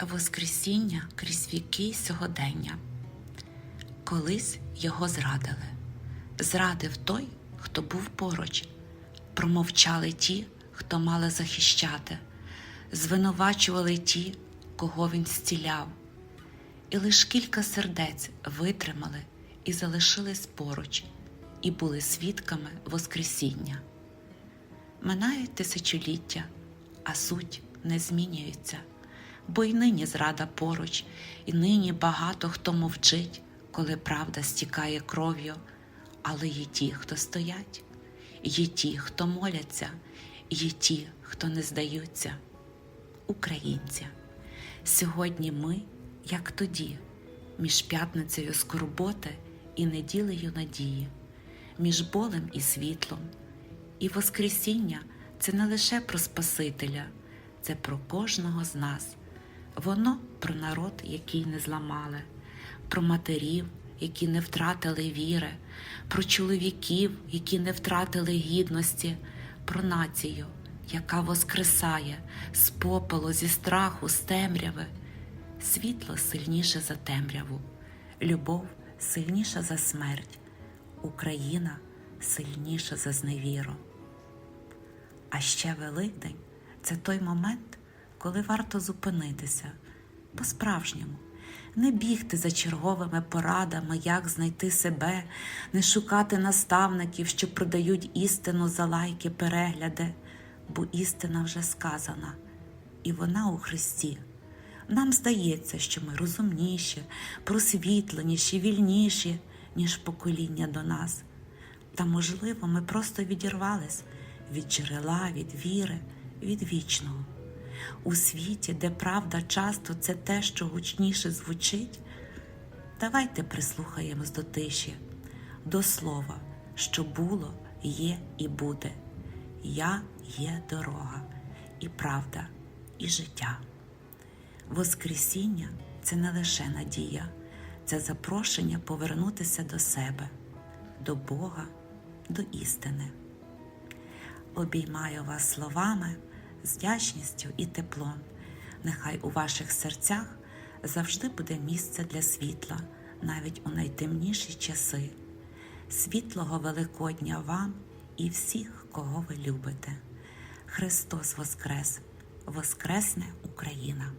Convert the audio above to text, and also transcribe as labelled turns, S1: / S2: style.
S1: Воскресіння крізь віки сьогодення. Колись його зрадили. Зрадив той, хто був поруч. Промовчали ті, хто мали захищати, звинувачували ті, кого він зціляв. І лиш кілька сердець витримали і залишились поруч, і були свідками Воскресіння. Минають тисячоліття, а суть не змінюється, бо й нині зрада поруч, і нині багато хто мовчить, коли правда стікає кров'ю, але є ті, хто стоять, є ті, хто моляться, є ті, хто не здаються. Українці, сьогодні ми, як тоді, між п'ятницею скорботи і неділею надії, між болем і світлом. І Воскресіння це не лише про Спасителя, це про кожного з нас. Воно про народ, який не зламали, про матерів, які не втратили віри, про чоловіків, які не втратили гідності, про націю, яка воскресає з попелу, зі страху, з темряви. Світло сильніше за темряву, любов сильніша за смерть, Україна сильніша за зневіру. А ще Великдень це той момент, коли варто зупинитися по-справжньому, не бігти за черговими порадами, як знайти себе, не шукати наставників, що продають істину за лайки, перегляди, бо істина вже сказана, і вона у Христі. Нам здається, що ми розумніші, просвітленіші, вільніші, ніж покоління до нас. Та, можливо, ми просто відірвались від джерела, від віри, від вічного. У світі, де правда часто це те, що гучніше звучить, давайте прислухаємось до тиші, до слова, що було, є і буде. Я є дорога, і правда, і життя. Воскресіння це не лише надія, це запрошення повернутися до себе, до Бога, до істини. Обіймаю вас словами, з вдячністю і теплом. Нехай у ваших серцях завжди буде місце для світла, навіть у найтемніші часи. Світлого Великодня вам і всіх, кого ви любите. Христос Воскрес! Воскресне Україна!